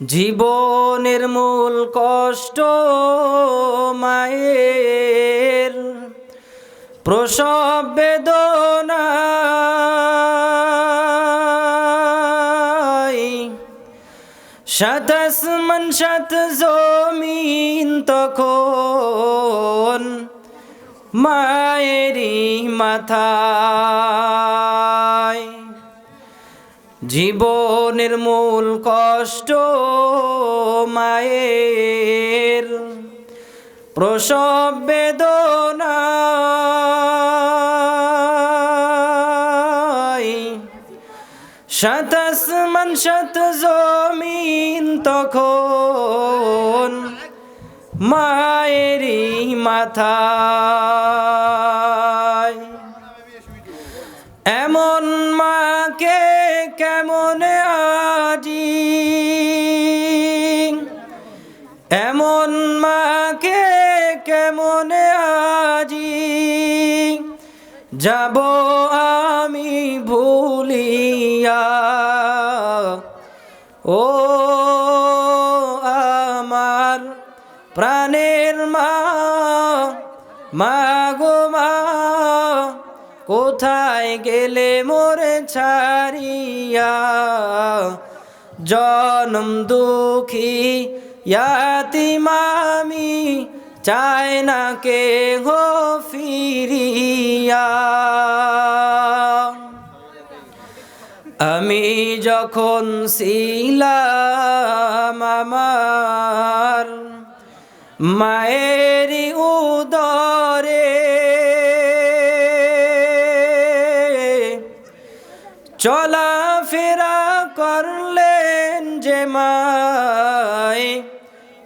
জীবনের মূল কষ্ট মায়ের। প্রসব বেদনা সাত আসমান সাত জমিন তখন মায়েরই মাথায় জীবনের মূল কষ্ট মায়ের। প্রসব বেদনা। সাত আসমান সাত জমিন তখন মায়েরই মাথায় কেমন আজি যাব আমি ভুলিয়া। ও আমার প্রাণের মা মা কোথায় গেলে মোরে ছাড়িয়া? জনম দুঃখী ইয়াতি মামি চায় না কে হো ফিরিয়া। আমি যখন ছিলাম আমার মায়ের উদরে, চলাফেরা করলেন যে মায়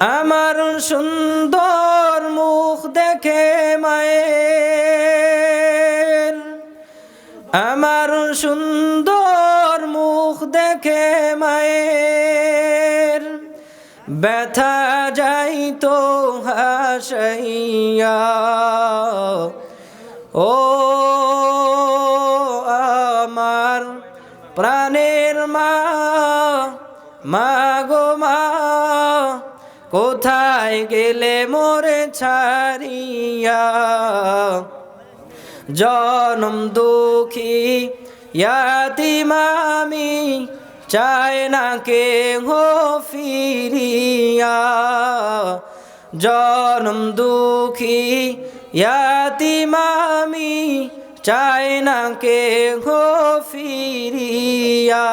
আমার সুন্দর মুখ দেখে মায়ের। আমার সুন্দর মুখ দেখে মায়ের। ব্যথা যাইতো হাসাইয়া। ও আমার প্রাণের মা মা গো মা কোথায় গেলে মোরে ছাড়িয়া? জনম দুঃখী ইয়াতি মামি চায় না কে হো ফিরিয়া। জনম দুঃখী ইয়াতি মামি চায় না কে হো ফিরিয়া।